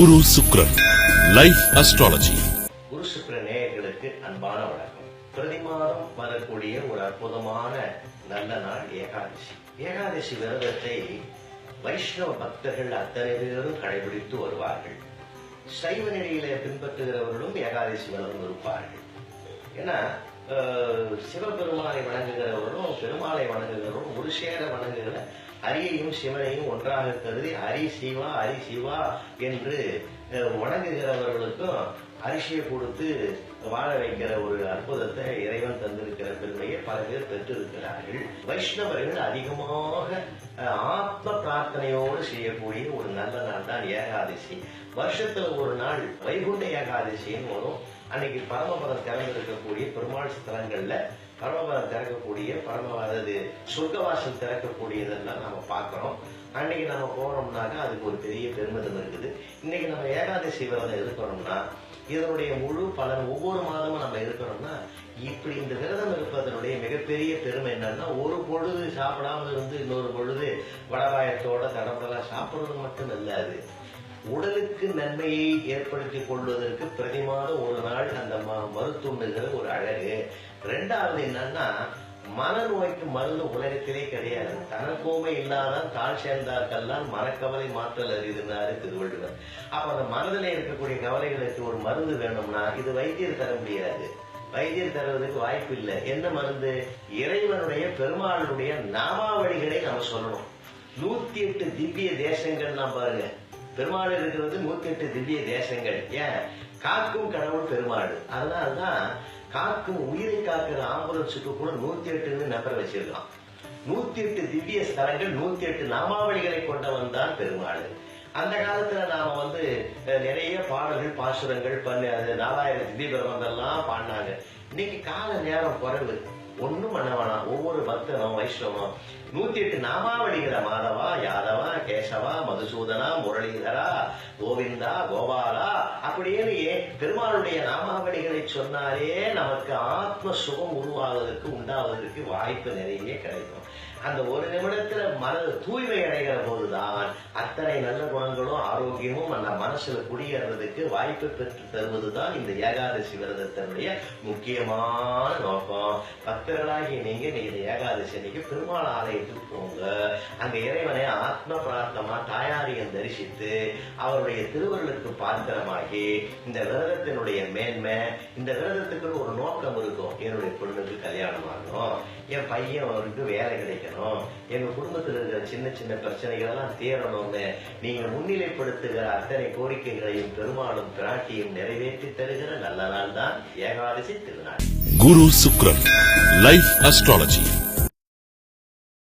குரு சுக்ரன் life astrology குரு சுக்ர நேயர்களுக்கு அன்பான வணக்கம். பிரதி மாதம் வரக்கூடிய ஒரு அற்புதமான நல்ல நாள் ஏகாதசி. ஏகாதசி விரதத்தை வைஷ்ணவ பக்தர்கள் அத்தனை பேரும் கடைபிடித்து வருவார்கள். சைவ நிலையில பின்பற்றுகிறவர்களும் ஏகாதசி விரதம் இருப்பார்கள். ஏன்னா சிவபெருமானை வணங்குகிறவர்களும் பெருமாளை வணங்குகிறவரும் ஒரு சேர வணங்குகிற ஹரியையும் சிவனையும் ஒன்றாக கருதி ஹரி சிவா ஹரி சிவா என்று அஹ், வணங்குகிறவர்களுக்கும் அரிசியை கொடுத்து வாழ வைக்கிற ஒரு அற்புதத்தை இறைவன் தந்திருக்கிற பெருமையை பல பேர் பெற்றிருக்கிறார்கள். வைஷ்ணவர்கள் அதிகமாக ஆத்ம பிரார்த்தனையோடு செய்யக்கூடிய ஒரு நல்ல நாள் தான் ஏகாதசி. வருஷத்துல ஒரு நாள் வைகுண்ட ஏகாதசின்னு வரும். அன்னைக்கு பரமபதம் திறந்திருக்கக்கூடிய பெருமாள் ஸ்தலங்கள்ல பரமபதம் திறக்கக்கூடிய பரம அதாவது சொர்க்கவாசல் திறக்கக்கூடியதெல்லாம் நம்ம பார்க்குறோம். அன்னைக்கு நம்ம போனோம்னாக்கா அதுக்கு ஒரு பெரிய பெருமிதம் இருக்குது. இன்னைக்கு நம்ம ஏகாதசி விரதம் இருக்கிறோம்னா இதனுடைய முழு பலன் ஒவ்வொரு மாதமும் நம்ம இருக்கிறோம்னா இப்படி இந்த விரதம் இருப்பதனுடைய மிகப்பெரிய பெருமை என்னன்னா ஒரு பொழுது சாப்பிடாம இருந்து இன்னொரு பொழுது வடவாயத்தோட தடம்பெல்லாம் சாப்பிடுறது மட்டும் இல்ல அது. உடலுக்கு நன்மையை ஏற்படுத்திக் கொள்வதற்கு பிரதி மாதம் ஒரு நாள் அந்த ம- ஒரு அழகு. ரெண்டாவது என்னன்னா மனநோய்க்கு மருந்து உலகத்திலே கிடையாது. தனக்கோமை இல்லாதான் தாழ் சேர்ந்தார்கள்லாம் மனக்கவலை மாற்றல் அறியுதுன்னாரு திருவள்ளுவர். அப்ப அந்த மனதில் இருக்கக்கூடிய கவலைகளுக்கு ஒரு மருந்து வேணும்னா இது வைத்தியர் தர முடியாது. வைத்தியர் தருவதற்கு வாய்ப்பு இல்லை. என்ன மருந்து? இறைவனுடைய பெருமாளுடைய நாமாவளிகளை நம்ம சொல்லணும். நூத்தி எட்டு திவ்ய தேசங்கள் நான் பாருங்க. பெருமாள் இருக்கிறது நூத்தி எட்டு திவ்ய தேசங்கள். ஏன்? காக்கும் கடவுள் பெருமாள். அதனால்தான் காக்கும் உயிரை காக்கிற ஆம்புலன்ஸுக்கு கூட நூத்தி எட்டுன்னு நம்பர் வச்சிருக்கான். நூத்தி எட்டு திவ்ய ஸ்தலங்கள் நூத்தி எட்டு நாமாவளிகளை கொண்டவன் தான் பெருமாள். அந்த காலத்துல நாம வந்து நிறைய பாடல்கள் பாசுரங்கள் பன்னு அது நாலாயிரம் திவ்ய பிரபந்தெல்லாம் பாடினாங்க. இன்னைக்கு கால நேரம் குறைவு. ஒன்றும் பண்ண வேணாம். ஒவ்வொரு பக்தனும் வைஷ்ணவம் நூத்தி எட்டு நாமாவளிகளை மாதவா யாதவா கேசவா மதுசூதனா முரளிதரா கோவிந்தா கோபாலா அப்படின்னு பெருமாளுடைய நாமாவளிகளை சொன்னாலே நமக்கு ஆத்ம சுகம் உருவாவதற்கு உண்டாவதற்கு வாய்ப்பு நிறைய கிடைக்கும். அந்த ஒரு நிமிடத்துல மன தூய்மை அடைகிற போதுதான் அத்தனை நல்ல குணங்களும் ஆரோக்கியமும் அந்த மனசுல குடியேறதுக்கு வாய்ப்பு பெற்று தருவதுதான் இந்த ஏகாதசி விரதத்தினுடைய முக்கியமான நோக்கம். பக்தர்களாகிய நீங்கள் இந்த ஏகாதசி அன்னைக்கு பெருமாள் ஆலயத்துக்கு போங்க அங்க இறைவனை ஆத்ம பிரார்த்தமா தாயாரியன் தரிசித்து அவருடைய திருவருளுக்கு பாத்திரமாகி இந்த விரதத்தினுடைய மேன்மை இந்த விரதத்துக்கு ஒரு நோக்கம் இருக்கும். என்னுடைய பொண்ணுக்கு கல்யாணம் ஆகணும் என் பையன் அவருக்கு வேலை கிடைக்கணும் எங்க குடும்பத்தில் இருக்கிற சின்ன சின்ன பிரச்சனைகள் எல்லாம் தீரணும்னு நீங்க முன்னிலைப்படுத்துகிற அத்தனை கோரிக்கைகளையும் பெருமாளும் பிராட்டியும் நிறைவேற்றி தருகிற நல்ல நாள் தான் ஏகாதசி திருநாள். குரு சுக்ரம் லைஃப் அஸ்ட்ராலஜி